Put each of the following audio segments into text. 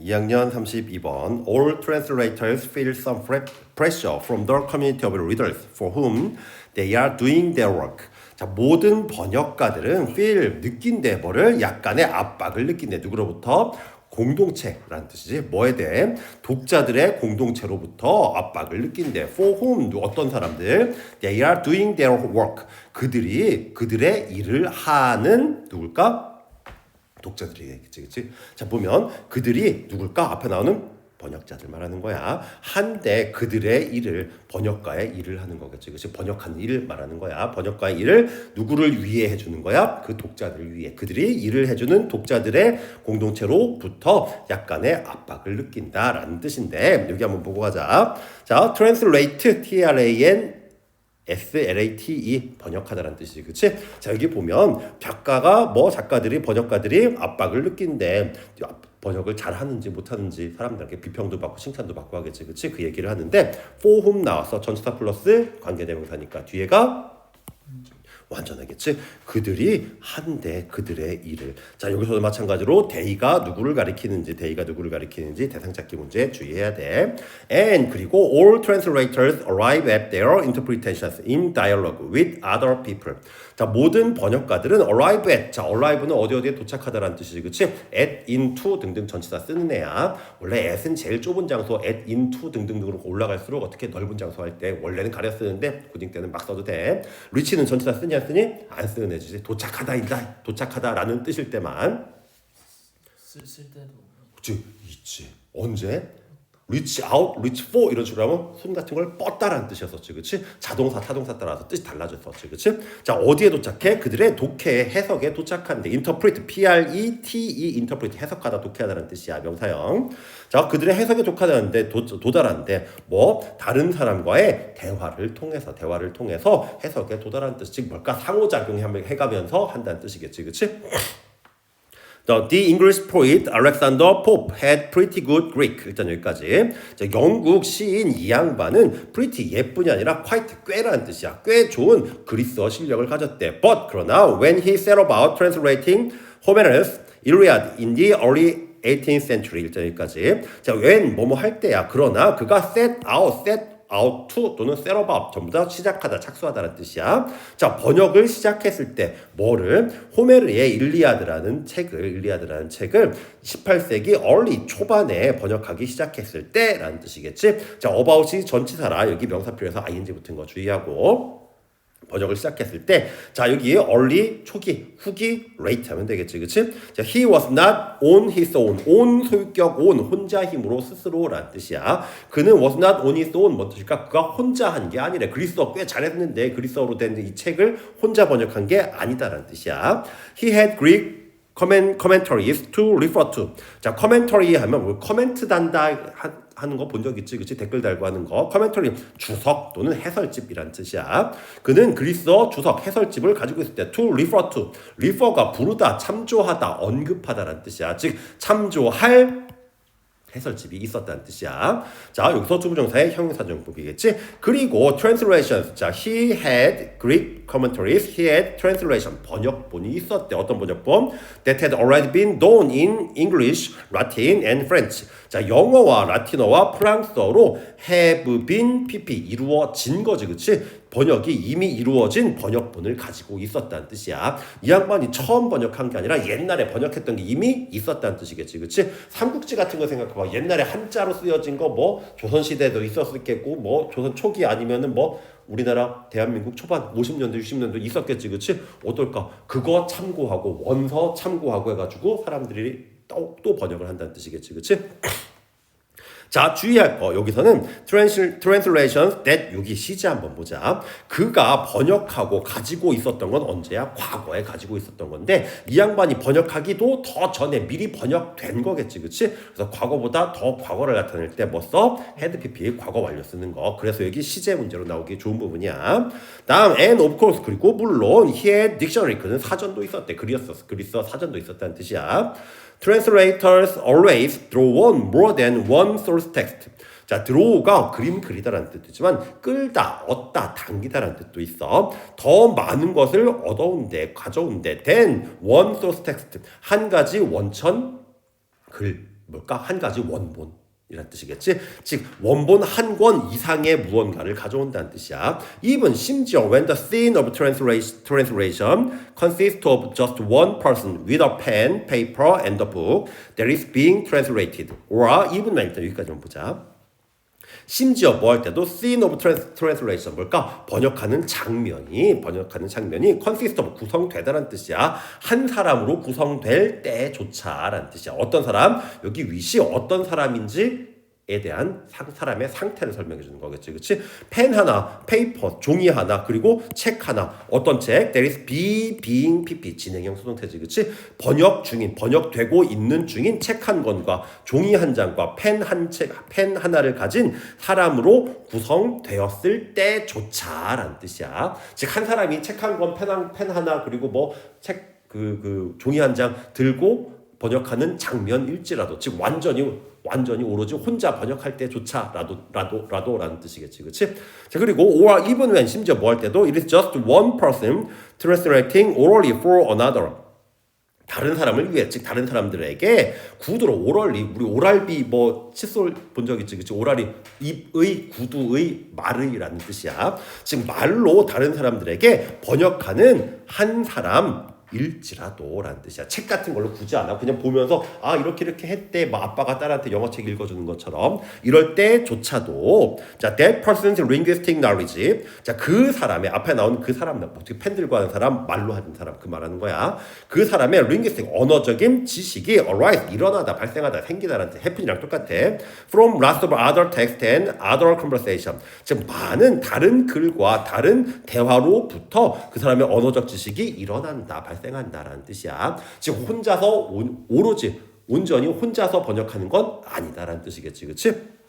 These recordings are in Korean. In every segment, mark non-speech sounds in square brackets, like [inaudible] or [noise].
2학년 32번 All translators feel some pre- pressure from the community of readers for whom they are doing their work. 자, 모든 번역가들은 feel 느낀대 뭐를 약간의 압박을 느낀대 누구로부터 공동체라는 뜻이지 뭐에 대해 독자들의 공동체로부터 압박을 느낀대 for whom 어떤 사람들 they are doing their work 그들이 그들의 일을 하는 누굴까 독자들이겠지, 그치? 자 보면 그들이 누굴까 앞에 나오는 번역자들 말하는 거야. 한데 그들의 일을 번역가의 일을 하는 거겠지, 그치? 번역하는 일을 말하는 거야. 번역가의 일을 누구를 위해 해주는 거야? 그 독자들을 위해. 그들이 일을 해주는 독자들의 공동체로부터 약간의 압박을 느낀다라는 뜻인데 여기 한번 보고 가자. 자, translate, T-R-A-N SLATE 번역하다라는 뜻이지, 그치? 자 여기 보면 작가가 뭐 작가들이 번역가들이 압박을 느낀데 번역을 잘 하는지 못하는지 사람들에게 비평도 받고 칭찬도 받고 하겠지, 그치? 그 얘기를 하는데 for whom 나와서 전치사 플러스 관계대명사니까 뒤에가 완전하겠지. 그들이 한데 그들의 일을. 자 여기서도 마찬가지로 대의가 누구를 가리키는지 대의가 누구를 가리키는지 대상 찾기 문제 주의해야 돼. And 그리고 all translators arrive at their interpretations in dialogue with other people. 자 모든 번역가들은 arrive at. 자 arrive는 어디 어디에 도착하다라는 뜻이지, 그렇지? at, into 등등 전치사 쓰는 애야. 원래 at은 제일 좁은 장소, at, into 등등등으로 올라갈수록 어떻게 넓은 장소 할 때 원래는 가려 쓰는데 고딩 때는 막 써도 돼. reach는 전치사 쓰냐 안 쓰니? 안 쓰는 애지. 도착하다 이다. 도착하다라는 뜻일 때만. 쓸, 쓸 때도 그치 있지. 언제? Reach out, reach for 이런 식으로 하면 손 같은 걸 뻗다라는 뜻이었었지, 그렇지? 자동사, 타동사 따라서 뜻이 달라졌었지, 그렇지? 자 어디에 도착해? 그들의 독해, 해석에 도착한데 interpret, P-R-E-T-E, interpret 해석하다, 독해하다라는 뜻이야, 명사형. 자 그들의 해석에 독하다는데 도, 도달하는데 뭐 다른 사람과의 대화를 통해서 대화를 통해서 해석에 도달하는 뜻, 즉 뭘까? 상호작용해 해가면서 한다는 뜻이겠지, 그렇지? The, English poet Alexander Pope had pretty good Greek. 일단 여기까지. 자, 영국 시인 이 양반은 pretty 예쁜이 아니라 quite 꽤라는 뜻이야. 꽤 좋은 그리스어 실력을 가졌대. But 그러나 when he set about translating Homer's Iliad in the early 18th century 일단 여기까지. 자, when 뭐뭐 할 때야. 그러나 그가 set out, set out to 또는 set about 전부 다 시작하다 착수하다라는 뜻이야. 자 번역을 시작했을 때 뭐를 호메르의 일리아드라는 책을 일리아드라는 책을 18세기 early 초반에 번역하기 시작했을 때라는 뜻이겠지. 자 about이 전치사라 여기 명사표에서 ing 붙은 거 주의하고. 번역을 시작했을 때, 자, 여기 early, 초기, 후기, late 하면 되겠지, 그치? 자, he was not on his own. on, 소유격 on, 혼자 힘으로 스스로라는 뜻이야. 그는 was not on his own. 뭔 뜻일까? 그가 혼자 한 게 아니래. 그리스어 꽤 잘했는데, 그리스어로 된 이 책을 혼자 번역한 게 아니다라는 뜻이야. He had Greek comment, commentaries to refer to. 자, commentary 하면 뭐 코멘트 단다 하- 하는 거 본 적 있지, 그치? 댓글 달고 하는 거. commentary 주석 또는 해설집이란 뜻이야. 그는 그리스어 주석 해설집을 가지고 있을 때 to refer to. refer가 부르다, 참조하다, 언급하다라는 뜻이야. 즉 참조할 해설집이 있었다는 뜻이야. 자, 여기서 주부정사의 형용사정법이겠지. 그리고 translations. 자, he had Greek commentaries. He had translation. 번역본이 있었대. 어떤 번역본? That had already been known in English, Latin, and French. 자, 영어와 라틴어와 프랑스어로 have been pp 이루어진 거지, 그치? 번역이 이미 이루어진 번역본을 가지고 있었다는 뜻이야. 이 양반이 처음 번역한 게 아니라 옛날에 번역했던 게 이미 있었다는 뜻이겠지, 그치? 삼국지 같은 거 생각해봐. 옛날에 한자로 쓰여진 거 뭐 조선시대에도 있었겠고, 뭐 조선 초기 아니면은 뭐 우리나라 대한민국 초반 50년대 60년대 있었겠지, 그치? 어떨까? 그거 참고하고 원서 참고하고 해가지고 사람들이 또, 또 번역을 한다는 뜻이겠지, 그치? 자, 주의할 거. 여기서는 trans- translations that 여기 시제 한번 보자. 그가 번역하고 가지고 있었던 건 언제야? 과거에 가지고 있었던 건데 이 양반이 번역하기도 더 전에 미리 번역된 거겠지. 그치? 그래서 과거보다 더 과거를 나타낼 때 뭐 써? had pp 과거 완료 쓰는 거. 그래서 여기 시제 문제로 나오기 좋은 부분이야. 다음 and of course 그리고 물론 he had dictionary 그는 사전도 있었대. 그리스어 그리스어 사전도 있었다는 뜻이야. Translators always draw on more than one source text. 자, draw가 그림 그리다라는 뜻이지만 끌다, 얻다, 당기다라는 뜻도 있어. 더 많은 것을 얻어온데, 가져온데, than one source text. 한 가지 원천 글 뭘까? 한 가지 원본. 이란 뜻이겠지. 즉 원본 한 권 이상의 무언가를 가져온다는 뜻이야. even 심지어 when the scene of translation, consists of just one person with a pen, paper, and a book that is being translated. or even when 여기까지만 보자. 심지어 뭐 할 때도 scene of trans- translation 뭘까? 번역하는 장면이 번역하는 장면이 consist of 구성되다라는 뜻이야. 한 사람으로 구성될 때조차라는 뜻이야. 어떤 사람? 여기 위시 어떤 사람인지 에 대한 상, 사람의 상태를 설명해 주는 거겠지. 그렇지? 펜 하나, 페이퍼, 종이 하나, 그리고 책 하나. 어떤 책? There is be, being, pp. 진행형 수동태지. 그렇지? 번역 중인, 번역되고 있는 중인 책 한 권과 종이 한 장과 펜 한 책, 펜 하나를 가진 사람으로 구성되었을 때조차라는 뜻이야. 즉 한 사람이 책 한 권, 펜, 한, 펜 하나, 그리고 뭐 책 그 그 종이 한 장 들고 번역하는 장면일지라도 즉 완전히 완전히 오로지 혼자 번역할 때조차라도 라도 라도 라는 뜻이겠지, 그렇지? 자 그리고 or even when 심지어 뭐 할 때도 it is just one person translating orally for another. 다른 사람을 위해 즉 다른 사람들에게 구두로 오럴리 우리 오랄비 뭐 칫솔 본 적 있지 그치 오랄이 입의 구두의 말의라는 뜻이야 즉 말로 다른 사람들에게 번역하는 한 사람 일지라도라는 뜻이야. 책 같은 걸로 굳이 안 하고 그냥 보면서 아 이렇게 이렇게 했대. 뭐 아빠가 딸한테 영어책 읽어주는 것처럼 이럴 때조차도 자 that person's linguistic knowledge 자그 사람의 앞에 나온 그 사람 어떻게 팬들과 하는 사람 말로 하는 사람 그 말하는 거야. 그 사람의 linguistic 언어적인 지식이 arise 일어나다 발생하다 생기다라는 뜻. happen이랑 똑같아. from lots of other text and other conversation 즉 많은 다른 글과 다른 대화로부터 그 사람의 언어적 지식이 일어난다 발생 한다라는 뜻이야. 즉 혼자서 온- 오로지 온전히 혼자서 번역하는 건 아니다라는 뜻이겠지, 그렇지?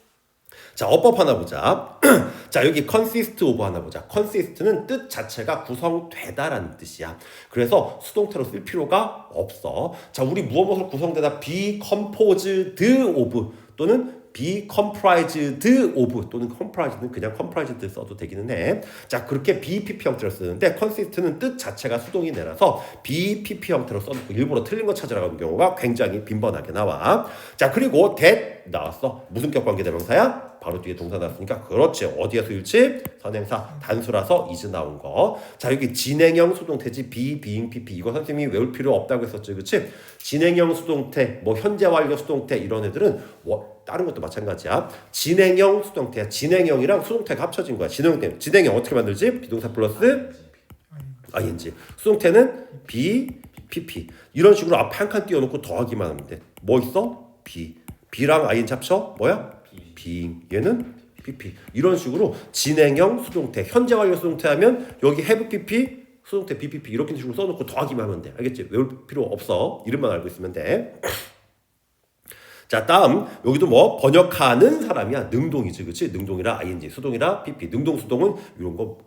자, 어법 하나 보자. [clears throat] 자, 여기 consist of 하나 보자. consist는 뜻 자체가 구성되다라는 뜻이야. 그래서 수동태로 쓸 필요가 없어. 자, 우리 무엇 무엇을 구성되다 be composed of 또는 be comprised of 또는 comprised는 그냥 comprised 써도 되기는 해. 자, 그렇게 BPP 형태로 쓰는데 consist는 뜻 자체가 수동이 내라서 BPP 형태로 써놓고 일부러 틀린 거 찾으라는 경우가 굉장히 빈번하게 나와. 자, 그리고 that 나왔어. 무슨 격 관계 대명사야? 바로 뒤에 동사 나왔으니까 그렇지. 어디에 쓰일지? 선행사 단수라서 is 나온 거. 자, 여기 진행형 수동태지 be, being, pp 이거 선생님이 외울 필요 없다고 했었지. 그렇지? 진행형 수동태, 뭐 현재 완료 수동태 이런 애들은 뭐 다른 것도 마찬가지야. 진행형 수동태야. 진행형이랑 수동태가 합쳐진 거야. 진행형 진행형 어떻게 만들지? 비동사 플러스 ing. 수동태는 be, pp. 이런 식으로 앞에 한 칸 띄워놓고 더하기만 하면 돼. 뭐 있어? be. be랑 ing 합쳐 뭐야? Being. 얘는 pp. 이런 식으로 진행형 수동태, 현재 완료 수동태 하면 여기 have pp, 수동태 bpp 이렇게 식으로 써놓고 더하기만 하면 돼. 알겠지? 외울 필요 없어. 이름만 알고 있으면 돼. [clears throat] 자 다음 여기도 뭐 번역하는 사람이야 능동이지 그치 능동이라 ing 수동이라 pp 능동 수동은 이런 거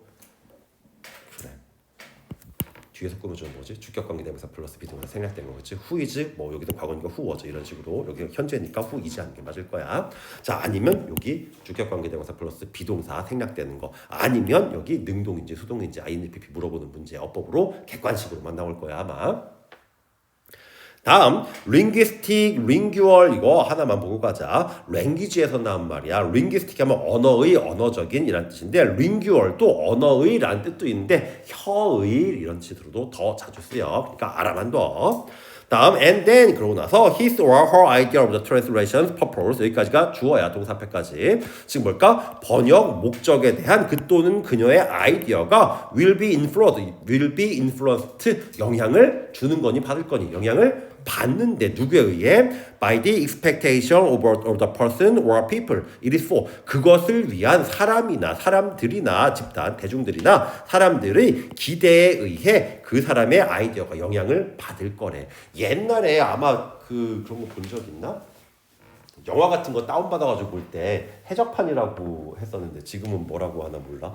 뒤에서 꾸며주는 뭐지. 주격 관계 대명사 플러스 비동사 생략된 거 그치 후이즈 뭐 여기도 과거니까 후워져 이런 식으로 여기 현재니까 후이즈 하는 게 맞을 거야. 자 아니면 여기 주격 관계 대명사 플러스 비동사 생략되는 거. 아니면 여기 능동인지 수동인지 ing pp 물어보는 문제 어법으로 객관식으로만 나올 거야 아마 다음 linguistic, lingual 이거 하나만 보고 가자. language에서 나온 말이야. linguistic 하면 언어의 언어적인 이란 뜻인데 lingual 또 언어의 라는 뜻도 있는데 혀의 이런 뜻으로도 더 자주 쓰여. 그러니까 알아만 둬. 다음 and then 그러고 나서 his or her idea of the translation's purpose 여기까지가 주어야 동사패까지 지금 뭘까 번역 목적에 대한 그 또는 그녀의 아이디어가 will be influenced will be influenced 영향을 주는 거니 받을 거니 영향을 받는데 누구에 의해 by the expectation of, of the person or people it is for 그것을 위한 사람이나 사람들이나 집단 대중들이나 사람들의 기대에 의해 그 사람의 아이디어가 영향을 받을 거래 옛날에 아마 그 그런 거 본 적 있나? 영화 같은 거 다운받아가지고 볼 때 해적판이라고 했었는데 지금은 뭐라고 하나 몰라.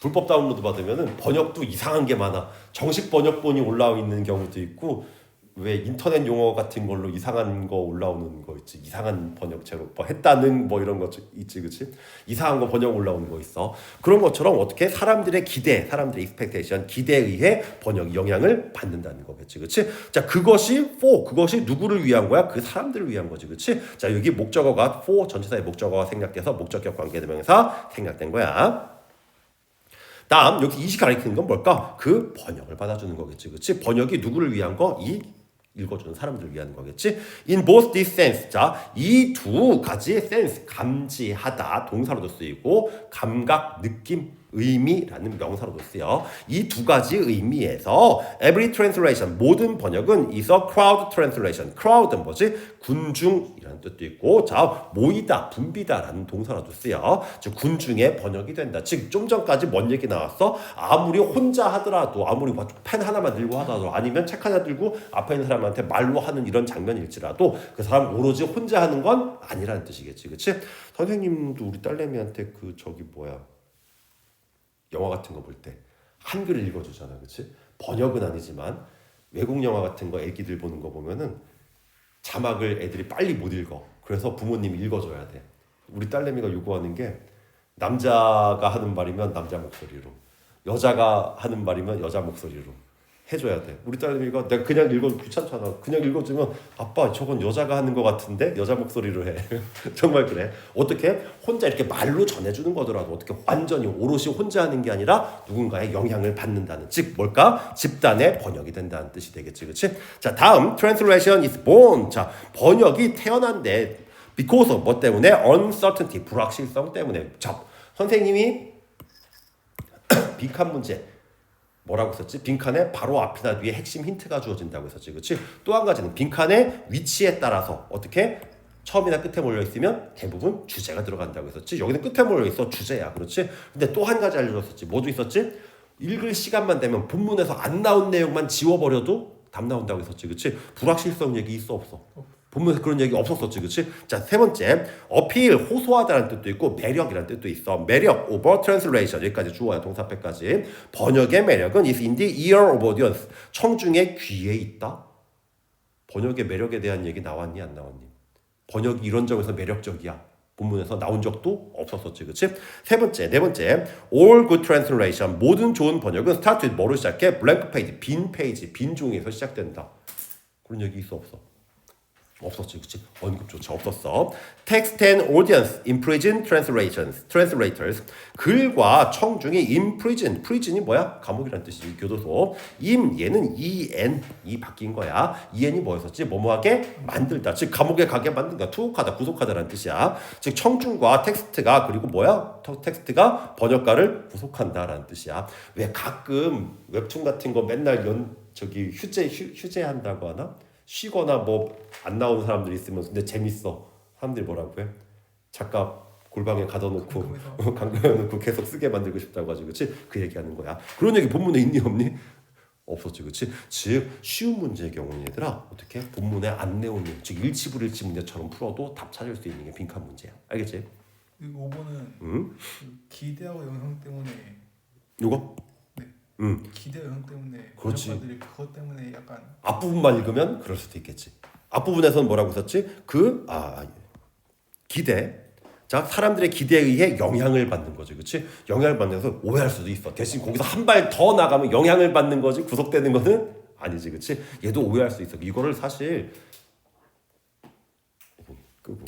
불법 다운로드 받으면은 번역도 이상한 게 많아. 정식 번역본이 올라와 있는 경우도 있고 왜 인터넷 용어 같은 걸로 이상한 거 올라오는 거 있지? 이상한 번역체로 뭐 했다는 뭐 이런 거 있지 그치? 이상한 거 번역 올라오는 거 있어. 그런 것처럼 어떻게 사람들의 기대 사람들의 expectation 기대에 의해 번역이 영향을 받는다는 거겠지 그치? 자 그것이 for 그것이 누구를 위한 거야? 그 사람들을 위한 거지 그치? 자 여기 목적어가 for 전치사의 목적어가 생략돼서 목적격 관계대명사 생략된 거야. 다음 여기 이시 가리키는 건 뭘까? 그 번역을 받아주는 거겠지, 그렇지? 번역이 누구를 위한 거? 이 읽어주는 사람들을 위한 거겠지. In both these sense, 자, 이 두 가지의 sense, 감지하다 동사로도 쓰이고 감각, 느낌, 의미라는 명사로도 쓰여. 이 두 가지 의미에서 every translation 모든 번역은 a crowd translation. crowd는 뭐지? 군중이라는 뜻도 있고, 자 모이다, 붐비다라는 동사로도 쓰여. 즉 군중의 번역이 된다. 즉 좀 전까지 뭔 얘기 나왔어? 아무리 혼자 하더라도 아무리 뭐펜 하나만 들고 하더라도 아니면 책 하나 들고 앞에 있는 사람한테 말로 하는 이런 장면일지라도 그 사람 오로지 혼자 하는 건 아니라는 뜻이겠지, 그렇지? 선생님도 우리 딸내미한테 그 저기 뭐야? 영화 같은 거 볼 때 한글을 읽어주잖아, 그렇지? 번역은 아니지만 외국 영화 같은 거 애기들 보는 거 보면은 자막을 애들이 빨리 못 읽어. 그래서 부모님이 읽어줘야 돼. 우리 딸내미가 요구하는 게 남자가 하는 말이면 남자 목소리로, 여자가 하는 말이면 여자 목소리로 해줘야 돼. 우리 딸내미가 내가 그냥 읽어도 귀찮잖아. 그냥 읽어주면 아빠 저건 여자가 하는 것 같은데 여자 목소리로 해. [laughs] 정말 그래. 어떻게 혼자 이렇게 말로 전해주는 거더라도 어떻게 완전히 오롯이 혼자 하는 게 아니라 누군가의 영향을 받는다는 즉 뭘까 집단의 번역이 된다는 뜻이 되겠지, 그렇지? 자 다음 translation is born. 자 번역이 태어난데 because 뭐 때문에 uncertainty 불확실성 때문에 자 선생님이 [clears throat] 빈칸 문제 뭐라고 썼지? 빈칸에 바로 앞이나 뒤에 핵심 힌트가 주어진다고 했었지. 그렇지? 또 한 가지는 빈칸의 위치에 따라서 어떻게 처음이나 끝에 몰려 있으면 대부분 주제가 들어간다고 했었지. 여기는 끝에 몰려 있어 주제야. 그렇지? 근데 또 한 가지 알려줬었지. 뭐도 있었지? 읽을 시간만 되면 본문에서 안 나온 내용만 지워버려도 답 나온다고 했었지. 그렇지? 불확실성 얘기 있어 없어? 본문에서 그런 얘기 없었었지, 그렇지? 자, 세 번째, 어필, 호소하다라는 뜻도 있고 매력이라는 뜻도 있어. 매력, over translation 여기까지 주어야 동사패까지. 번역의 매력은 is in the ear of audience. 청중의 귀에 있다. 번역의 매력에 대한 얘기 나왔니 안 나왔니? 번역이 이런 점에서 매력적이야. 본문에서 나온 적도 없었었지, 그렇지? 세 번째, 네 번째, all good translation 모든 좋은 번역은 start with 뭐로 시작해? blank page, 빈 페이지, 빈 종이에서 시작된다. 그런 얘기 있어 없어? 없었지, 그치? 언급조차 없었어. Text and audience, imprison translations, translators. 글과 청중이 imprison, prison이 뭐야? 감옥이란 뜻이지, 교도소. 임, 얘는 en, 이 바뀐 거야. en이 뭐였었지? 뭐뭐하게 만들다. 즉, 감옥에 가게 만든다. 투옥하다, 구속하다라는 뜻이야. 즉, 청중과 텍스트가, 그리고 뭐야? 터- 텍스트가 번역가를 구속한다라는 뜻이야. 왜 가끔 웹툰 같은 거 맨날 연, 저기 휴재, 휴, 휴재한다고 하나? 쉬거나 뭐 안 나오는 사람들이 있으면 근데 재밌어. 사람들이 뭐라고 해? 작가 골방에 가둬놓고 강간해놓고 [laughs] 계속 쓰게 만들고 싶다고 하지, 그렇지? 그 얘기하는 거야. 그런 얘기 본문에 있니 없니? 없었지, 그렇지? 즉 쉬운 문제의 경우는 얘들아 어떻게 본문에 안 내온 일, 즉 일치불일치 문제처럼 풀어도 답 찾을 수 있는 게 빈칸 문제야. 알겠지? 그리고 5번은 응? 기대하고 영상 때문에 이거? 네. 응. 기대와 영상 때문에 그렇지. 번역가들이 그것 때문에 약간 앞부분만 읽으면 그럴 수도 있겠지. 앞부분에서는 뭐라고 썼지? 그, 아, 기대. 자, 사람들의 기대에 의해 영향을 받는 거지. 그치? 영향을 받는 것은 오해할 수도 있어. 대신 거기서 한 발 더 나가면 영향을 받는 거지. 구속되는 거는 아니지. 그치? 얘도 오해할 수 있어. 이거를 사실, 끄고.